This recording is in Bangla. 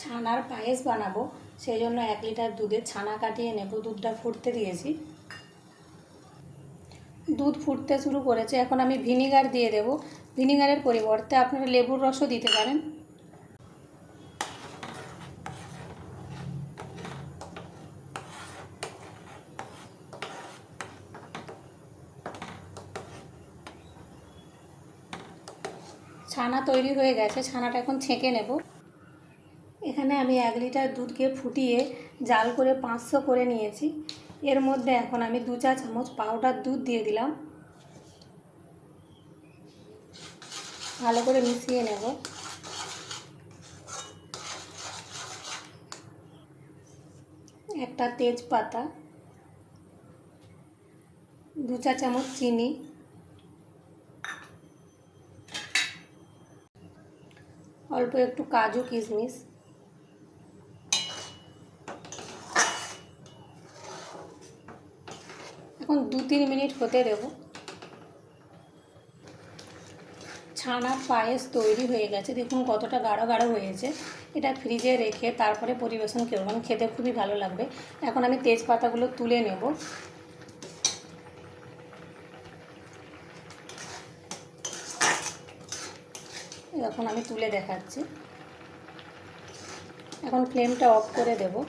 ছানার পায়েস বানাবো। সেই জন্য এক লিটার দুধের ছানা কাটিয়ে নেব দুধটা ফুটতে দিয়েছি। দুধ ফুটতে শুরু করেছে। এখন আমি ভিনিগার দিয়ে দেব। ভিনিগারের পরিবর্তে আপনারা লেবুর রসও দিতে পারেন। ছানা তৈরি হয়ে গেছে। ছানাটা এখন ছেঁকে নেব। এখানে আমি এক লিটার দুধকে ফুটিয়ে জাল করে পাঁচশো করে নিয়েছি। এর মধ্যে এখন আমি দু চা চামচ পাউডার দুধ দিয়ে দিলাম। ভালো করে মিশিয়ে নেব। একটা তেজপাতা, দু চা চামচ চিনি, অল্প একটু কাজু কিশমিশ। এখন দু তিন মিনিট হতে দেব। ছানার পায়েস তৈরি হয়ে গেছে। দেখুন কতটা গাঢ় গাঢ় হয়েছে। এটা ফ্রিজে রেখে তারপরে পরিবেশন করবেন খেতে খুবই ভালো লাগবে। এখন আমি তেজপাতাগুলো তুলে নেব। এখন আমি তুলে দেখাচ্ছি। এখন ফ্লেমটা অফ করে দেবো।